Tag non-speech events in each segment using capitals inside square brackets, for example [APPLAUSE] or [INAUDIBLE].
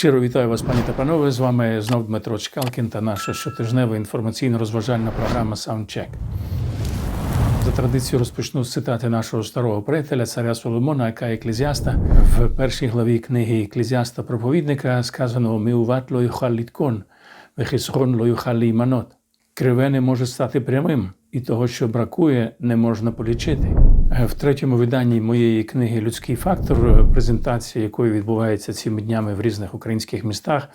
Щиро вітаю вас, пані та панове. З вами знов Дмитро Чкалкін та наша щотижнева інформаційно-розважальна програма Soundcheck. За традицією розпочну з цитати нашого старого приятеля, царя Соломона, яка еклезіаста. В першій главі книги еклезіаста проповідника сказано Міуват ло юхал літкон, вехисхон ло юхал. Криве не може стати прямим, і того, що бракує, не можна полічити. В третьому виданні моєї книги Людський фактор, презентація якої відбувається цими днями в різних українських містах,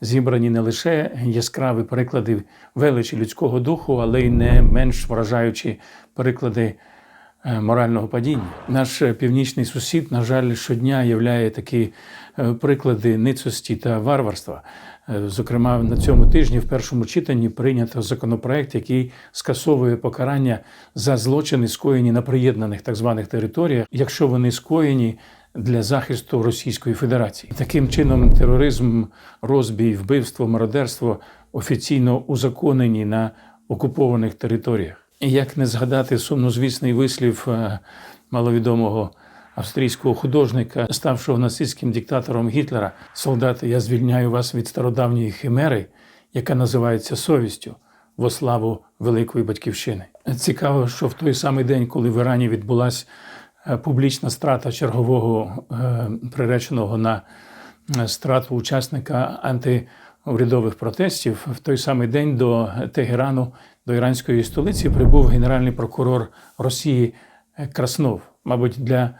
зібрані не лише яскраві переклади величі людського духу, але й не менш вражаючі переклади е, морального падіння. Наш е, північний сусід, на жаль, щодня являє такі е, приклади ницості та варварства. Е, Зокрема, на цьому тижні в першому читанні прийнято законопроект, який скасовує покарання за злочини, скоєні на приєднаних так званих територіях, якщо вони скоєні для захисту Російської Федерації. Таким чином, тероризм, розбій, вбивство, мародерство офіційно узаконені на окупованих територіях. І як не згадати сумнозвісний вислів е, маловідомого австрійського художника, ставшого нацистським диктатором Гітлера, солдати, я звільняю вас від стародавньої химери, яка називається совістю во славу великої батьківщини. Цікаво, що в той самий день, коли в Ірані відбулася е, публічна страта чергового е, приреченого на е, страту учасника антиурядових протестів, в той самий день до Тегерану, до іранської столиці, прибув генеральний прокурор Росії Краснов, мабуть, для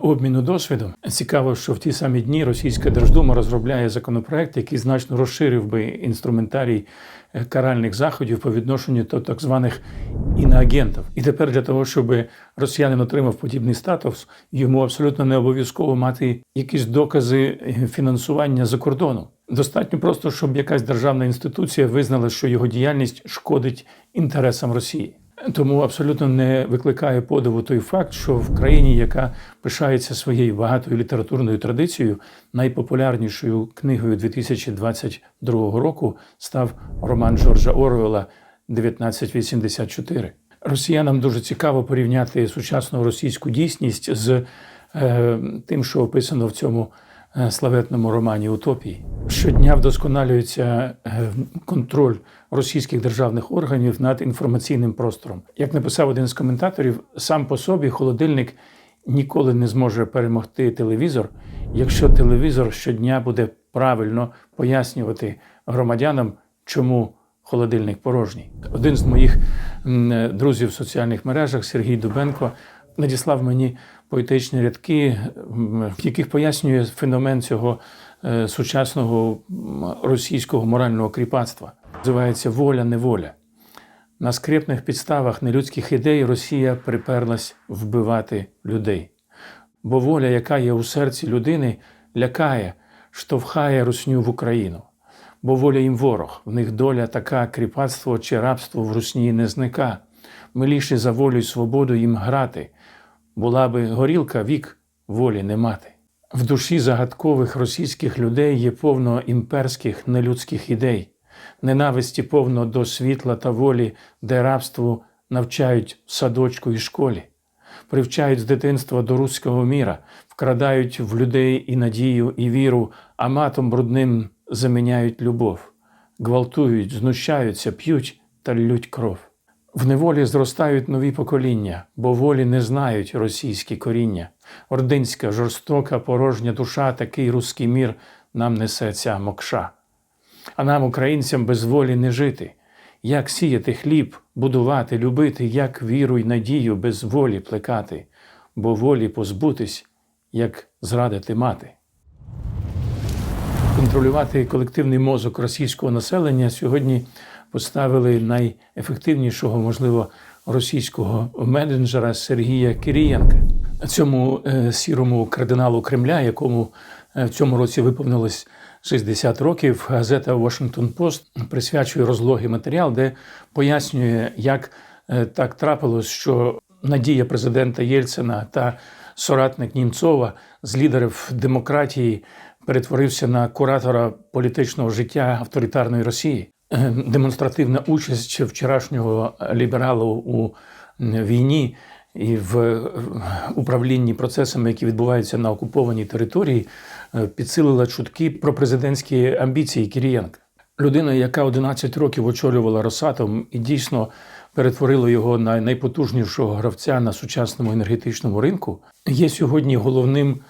обміну досвідом. Цікаво, що в ті самі дні Російська Держдума розробляє законопроект, який значно розширив би інструментарій е, каральних заходів по відношенню до так званих іноагентів. І тепер для того, щоб росіянин отримав подібний статус, йому абсолютно не обов'язково мати якісь докази е, фінансування за кордоном. Достатньо просто, щоб якась державна інституція визнала, що його діяльність шкодить інтересам Росії. Тому абсолютно не викликає подиву той факт, що в країні, яка пишається своєю багатою літературною традицією, найпопулярнішою книгою 2022 року став роман Джорджа Оруела 1984. Росіянам дуже цікаво порівняти сучасну російську дійсність з е, тим, що описано в цьому славетному романі Утопії. Щодня вдосконалюється е, контроль російських державних органів над інформаційним простором. Як написав один з коментаторів, сам по собі холодильник ніколи не зможе перемогти телевізор, якщо телевізор щодня буде правильно пояснювати громадянам, чому холодильник порожній. Один з моїх друзів в соціальних мережах Сергій Дубенко надіслав мені поетичні рядки, в яких пояснює феномен цього е, сучасного російського морального кріпацтва. Називається воля неволя. На скрепних підставах нелюдських ідей Росія приперлась вбивати людей. Бо воля, яка є у серці людини, лякає, штовхає русню в Україну. Бо воля їм ворог, в них доля така кріпацтво чи рабство в русні не зника. Миліше за волю й свободу їм грати, була би горілка вік волі не мати. В душі загадкових російських людей є повно імперських нелюдських ідей, ненависті повно до світла та волі, де рабству навчають в садочку і школі, привчають з дитинства до руського міра, вкрадають в людей і надію, і віру, а матом брудним заміняють любов, гвалтують, знущаються, п'ють та ллють кров. В неволі зростають нові покоління, бо волі не знають російські коріння. Ординська, жорстока, порожня душа, такий руський мір нам несе ця мокша. А нам, українцям, без волі не жити. Як сіяти хліб, будувати, любити, як віру й надію без волі плекати, бо волі позбутись, як зрадити мати. Контролювати колективний мозок російського населення сьогодні поставили найефективнішого, можливо, російського менеджера Сергія Кирієнка. Цьому е, сірому кардиналу Кремля, якому е, в цьому році виповнилось 60 років, газета Washington Post присвячує розлогий матеріал, де пояснює, як е, так трапилось, що надія президента Єльцина та соратник Німцова з лідерів демократії перетворився на куратора політичного життя авторитарної Росії. Демонстративна участь вчорашнього лібералу у війні і в управлінні процесами, які відбуваються на окупованій території, е, підсилила чутки про президентські амбіції Кірієнка. Людина, яка 11 років очолювала Росатом і дійсно перетворила його на найпотужнішого гравця на сучасному енергетичному ринку, є сьогодні головним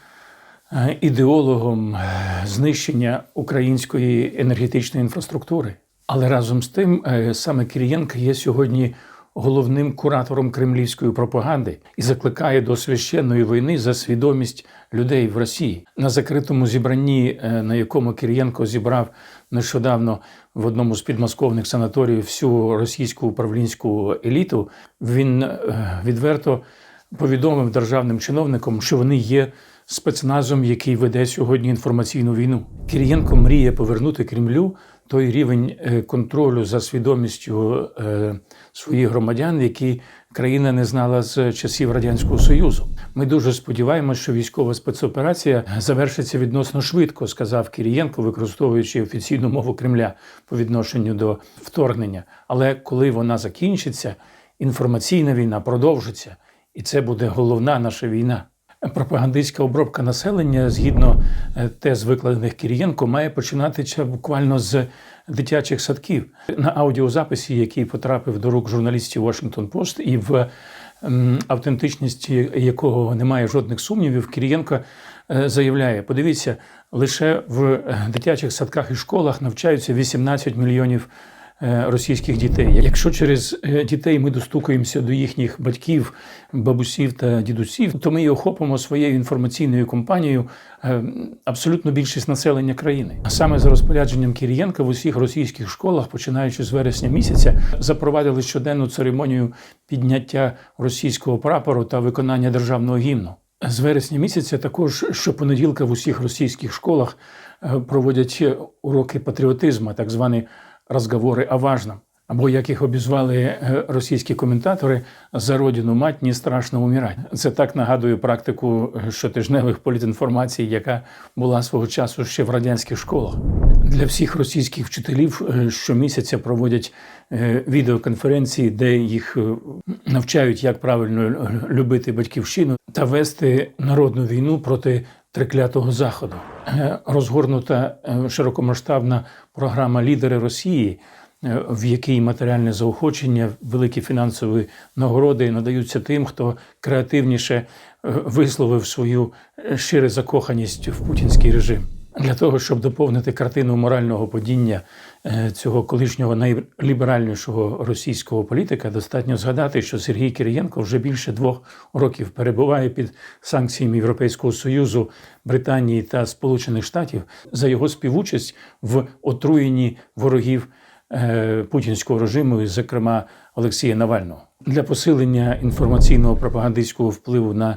е, ідеологом е, знищення української енергетичної інфраструктури. Але разом з тим е, саме Кирієнко є сьогодні головним куратором кремлівської пропаганди і закликає до священної війни за свідомість людей в Росії на закритому зібранні, е, на якому Кирієнко зібрав нещодавно в одному з підмосковних санаторіїв всю російську управлінську еліту. Він е, відверто повідомив державним чиновникам, що вони є спецназом, який веде сьогодні інформаційну війну. Кирієнко мріє повернути Кремлю той рівень е, контролю за свідомістю е, своїх громадян, які країна не знала з часів радянського союзу. Ми дуже сподіваємося, що військова спецоперація завершиться відносно швидко, сказав Кирієнко, використовуючи офіційну мову Кремля по відношенню до вторгнення. Але коли вона закінчиться, інформаційна війна продовжиться, і це буде головна наша війна. Пропагандистська обробка населення, згідно е, тез викладених Кирієнко, має починатися буквально з дитячих садків. На аудіозаписі, який потрапив до рук журналістів Washington Post, і в автентичності якого немає жодних сумнівів, Кирієнко е, заявляє: подивіться, лише в е, дитячих садках і школах навчаються 18 мільйонів російських дітей. Якщо через е, дітей ми достукаємося до їхніх батьків, бабусів та дідусів, то ми охопимо своєю інформаційною компанією е, абсолютно більшість населення країни. А саме за розпорядженням Кирієнка в усіх російських школах, починаючи з вересня місяця, запровадили щоденну церемонію підняття російського прапору та виконання державного гімну. З вересня місяця також щопонеділка в усіх російських школах е, проводять уроки патріотизму, так звані розговори о важном. Або як їх обізвали е, російські коментатори за родину мать не страшно умирати. Це так нагадує практику е, щотижневих політінформацій, яка була свого часу ще в радянських школах. Для всіх російських вчителів е, щомісяця проводять відеоконференції, де їх навчають, як правильно любити батьківщину та вести народну війну проти триклятого заходу. Розгорнута е, широкомасштабна програма Лідери Росії, е, в якій матеріальне заохочення, великі фінансові нагороди надаються тим, хто креативніше е, висловив свою е, щиру закоханість в путінський режим. Для того, щоб доповнити картину морального падіння е, цього колишнього найліберальнішого російського політика, достатньо згадати, що Сергій Кирієнко вже більше двох років перебуває під санкціями Європейського союзу, Британії та Сполучених Штатів за його співучасть в отруєнні ворогів е, путінського режиму, і, зокрема Олексія Навального, для посилення інформаційного пропагандистського впливу на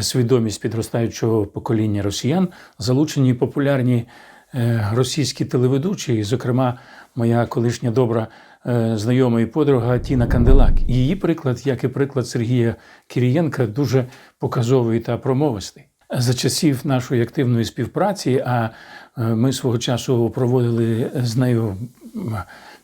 свідомість підростаючого покоління росіян залучені популярні е, російські телеведучі, зокрема, моя колишня добра е, знайома і подруга Тіна Канделак. Її приклад, як і приклад Сергія Кирієнка, дуже показовий та промовистий. За часів нашої активної співпраці, а е, ми свого часу проводили з нею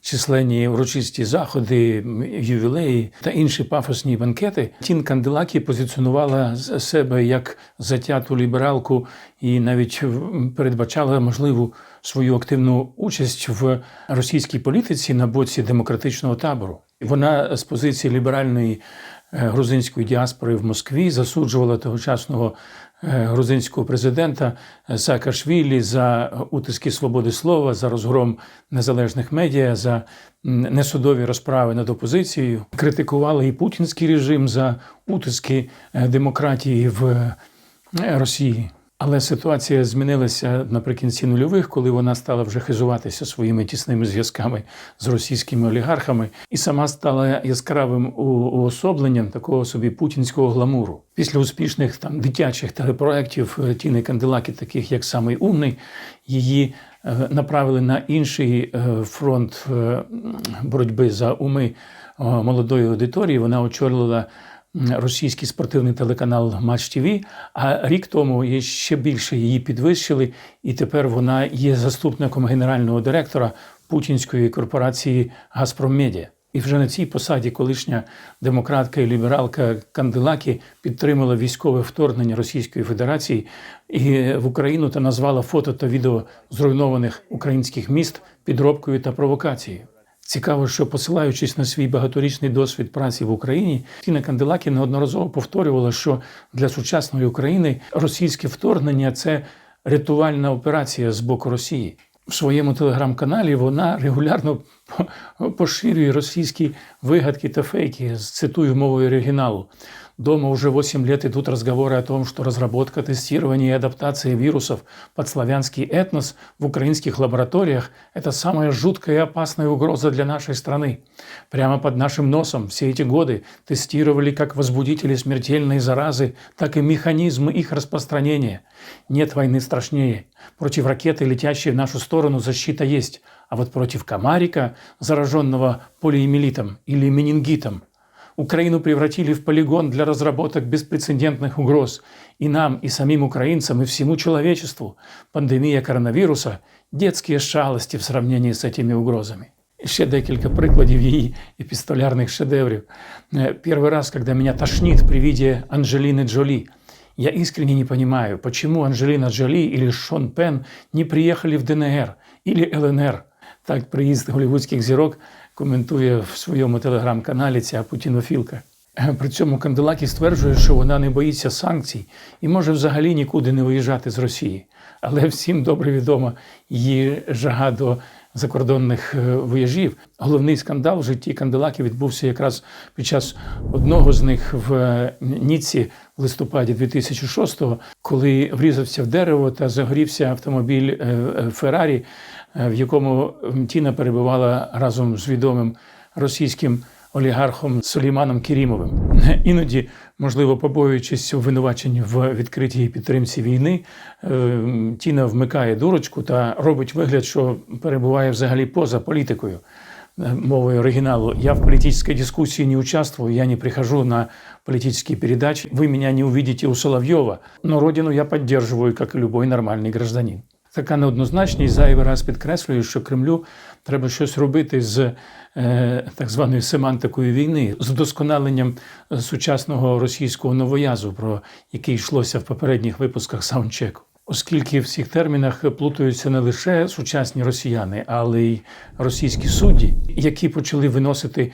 численні урочисті заходи, ювілеї та інші пафосні банкети. Тін Канделакі позиціонувала себе як затяту лібералку і навіть передбачала можливу свою активну участь в російській політиці на боці демократичного табору. Вона з позиції ліберальної грузинської діаспори в Москві засуджувала тогочасного е, грузинського президента Саакашвілі за утиски свободи слова, за розгром незалежних медіа, за несудові розправи над опозицією. Критикувала і путінський режим за утиски е, демократії в е, Росії. Але ситуація змінилася наприкінці нульових, коли вона стала вже хизуватися своїми тісними зв'язками з російськими олігархами, і сама стала яскравим уособленням такого собі путінського гламуру. Після успішних там дитячих телепроєктів е, Тіни Канделаки, таких як самий умний, її е, направили на інший е, фронт боротьби за уми молодої аудиторії. Вона очолила російський спортивний телеканал Матч ТВ, а рік тому ще більше її підвищили, і тепер вона є заступником генерального директора путінської корпорації Газпромедіа. І вже на цій посаді колишня демократка і лібералка Канделакі підтримала військове вторгнення Російської Федерації і в Україну та назвала фото та відео зруйнованих українських міст підробкою та провокацією. Цікаво, що посилаючись на свій багаторічний досвід праці в Україні, Тіна Канделакі неодноразово повторювала, що для сучасної України російське вторгнення це рятувальна операція з боку Росії. В своєму телеграм-каналі вона регулярно поширює російські вигадки та фейки, цитую мовою оригиналу. Дома уже 8 лет идут разговоры о том, что разработка, тестирование и адаптация вирусов под славянский этнос в украинских лабораториях – это самая жуткая и опасная угроза для нашей страны. Прямо под нашим носом все эти годы тестировали как возбудители смертельной заразы, так и механизмы их распространения. Нет войны страшнее. Против ракеты, летящей в нашу сторону, защита есть. А вот против комарика, зараженного полиэмилитом или менингитом, Украину превратили в полигон для разработок беспрецедентных угроз. И нам, и самим украинцам, и всему человечеству пандемия коронавируса – детские шалости в сравнении з этими угрозами. Ще декілька прикладів її епістолярних шедеврів. Э, Первый раз, когда меня тошнит при виде Анджелины Джоли, я искренне не понимаю, почему Анджелина Джоли или Шон Пен не приехали в ДНР или ЛНР. Так приїзд голівудських зірок коментує в своєму телеграм-каналі ця путінофілка. При цьому Канделакі стверджує, що вона не боїться санкцій і може взагалі нікуди не виїжджати з Росії. Але всім добре відома її жага до закордонних е, вояжів. Головний скандал в житті Канделакі відбувся якраз під час одного з них в е, Ніці в листопаді 2006-го, коли врізався в дерево та загорівся автомобіль е, Феррарі, в якому Тіна перебувала разом з відомим російським олігархом Сулейманом Керімовим. [LAUGHS] Іноді, можливо, побоюючись обвинувачень в відкритій підтримці війни, е, Тіна вмикає дурочку та робить вигляд, що перебуває взагалі поза політикою. Е, Мовой оригиналу. Я в политической дискуссии не участвую, я не прихожу на политические передачи. Вы меня не увидите у Соловьева, но родину я поддерживаю, как и любой нормальный гражданин. Така неоднозначність зайвий раз підкреслює, що Кремлю треба щось робити з е, так званою семантикою війни, з вдосконаленням сучасного російського новоязу, про який йшлося в попередніх випусках саундчеку. Оскільки в цих термінах плутаються не лише сучасні росіяни, але й російські судді, які почали виносити е,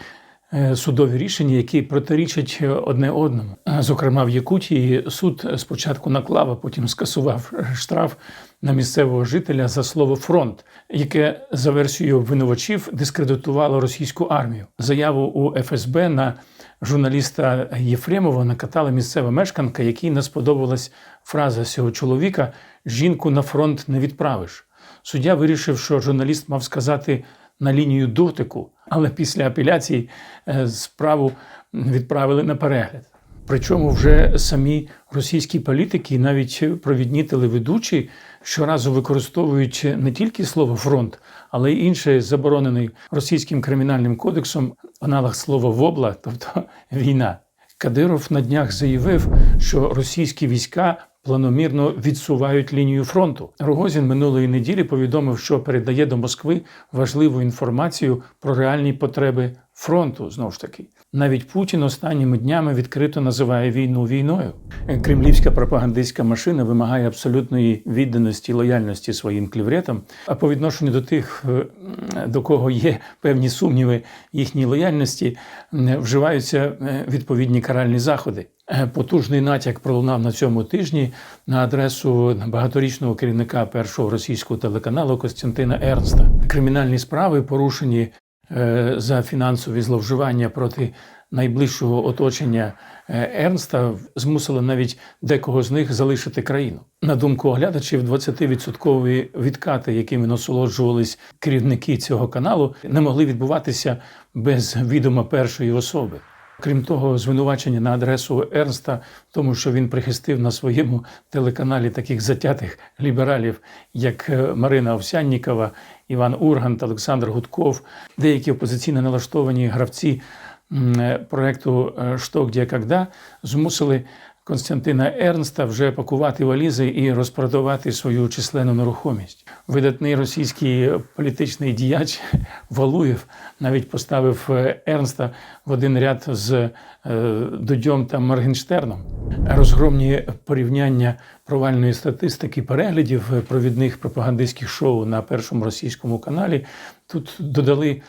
судові рішення, які протирічать одне одному. Зокрема, в Якутії суд спочатку наклав, а потім скасував штраф на місцевого жителя за слово фронт, яке за версією обвинувачів дискредитувало російську армію. Заяву у ФСБ на журналіста Єфремова накатала місцева мешканка, якій не сподобалась фраза цього чоловіка: жінку на фронт не відправиш. Суддя вирішив, що журналіст мав сказати на лінію дотику, але після апеляції е, справу відправили на перегляд. Причому вже самі російські політики, навіть провідні телеведучі, щоразу використовують не тільки слово фронт, але й інший заборонений російським кримінальним кодексом аналог слова вобла, тобто війна. Кадиров на днях заявив, що російські війська планомірно відсувають лінію фронту. Рогозін минулої неділі повідомив, що передає до Москви важливу інформацію про реальні потреби фронту. Знову ж таки, навіть Путін останніми днями відкрито називає війну війною. Кремлівська пропагандистська машина вимагає абсолютної відданості і лояльності своїм клівретам. А по відношенню до тих, е, до кого є певні сумніви їхній лояльності, е, вживаються е, відповідні каральні заходи. Потужний натяк пролунав на цьому тижні на адресу багаторічного керівника першого російського телеканалу Костянтина Ернста. Кримінальні справи порушені за фінансові зловживання проти найближчого оточення е, Ернста змусили навіть декого з них залишити країну. На думку оглядачів, 20-відсоткові відкати, якими насолоджувались керівники цього каналу, не могли відбуватися без відома першої особи. Крім того, звинувачення на адресу Ернста, в тому, що він прихистив на своєму телеканалі таких затятих лібералів, як е, Марина Овсяннікова, Іван Ургант, Олександр Гудков, деякі опозиційно налаштовані гравці е, проекту «Що, де, когда» змусили Константина Ернста вже пакувати валізи і розпродавати свою численну нерухомість. Видатний російський політичний діяч [LAUGHS] Валуєв навіть поставив е, Ернста в один ряд з е, Дудьом та Моргенштерном. Розгромні порівняння провальної статистики переглядів е, провідних пропагандистських шоу на першому російському каналі тут додали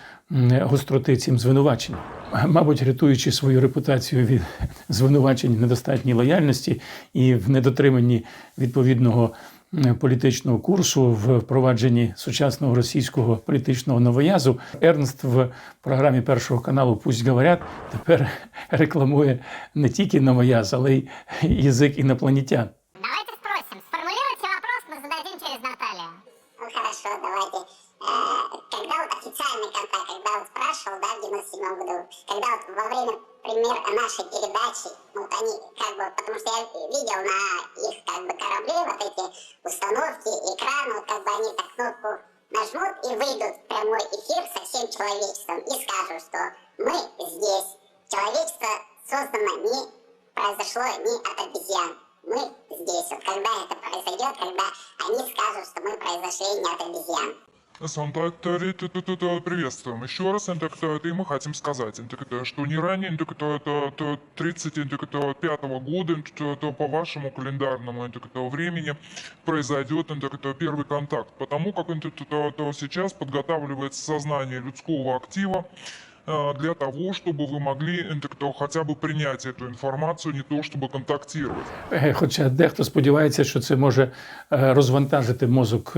гостроти цим звинуваченням. Мабуть, рятуючи свою репутацію від звинувачень в недостатній лояльності і в недотриманні відповідного політичного курсу в впровадженні сучасного російського політичного новоязу, Ернст в програмі першого каналу Пусть говорять тепер рекламує не тільки новояз, але й язик інопланетян. Нашей передачи, ну, вот они как бы, потому что я видел на их как бы корабле вот эти установки, экраны, вот как бы они так кнопку нажмут и выйдут в прямой эфир со всем человечеством и скажут, что мы здесь. Человечество создано не произошло не от обезьян. Мы здесь. Вот когда это произойдет, когда они скажут, что мы произошли не от обезьян. Сантактори, приветствуем еще раз, и мы хотим сказать, что не ранее, это 35 года, это по вашему календарному времени произойдет первый контакт, потому как сейчас подготавливается сознание людского актива для того, чтобы вы могли хотя бы принять эту информацию, не то чтобы контактировать. Е, Хоча дехто сподівається, що це може розвантажити мозок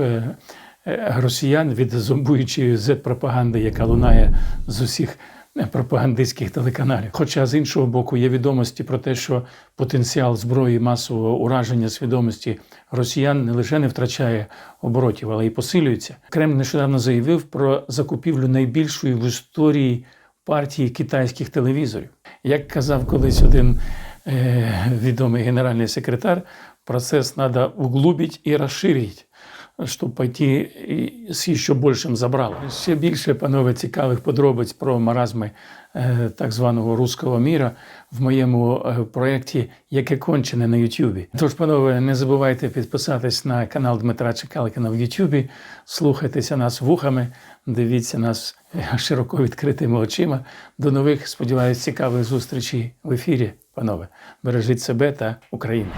росіян від зомбуючої Z-пропаганди, яка лунає з усіх е, пропагандистських телеканалів. Хоча з іншого боку є відомості про те, що потенціал зброї масового ураження свідомості росіян не лише не втрачає оборотів, але й посилюється. Кремль нещодавно заявив про закупівлю найбільшої в історії партії китайських телевізорів. Як казав колись один э, відомый генеральный секретарь, процесс надо углубить и расширить, щоб пойти з ще більшим забралом. Ще більше, панове, цікавих подробиць про маразми е, так званого руського міра в моєму е, проєкті Яке кончене на Ютубі. Тож, панове, не забувайте підписатись на канал Дмитра Чекалкина в Ютубі, слухайтеся нас вухами, дивіться нас е, широко відкритими очима. До нових, сподіваюсь, цікавих зустрічей в ефірі. Панове, бережіть себе та Україну.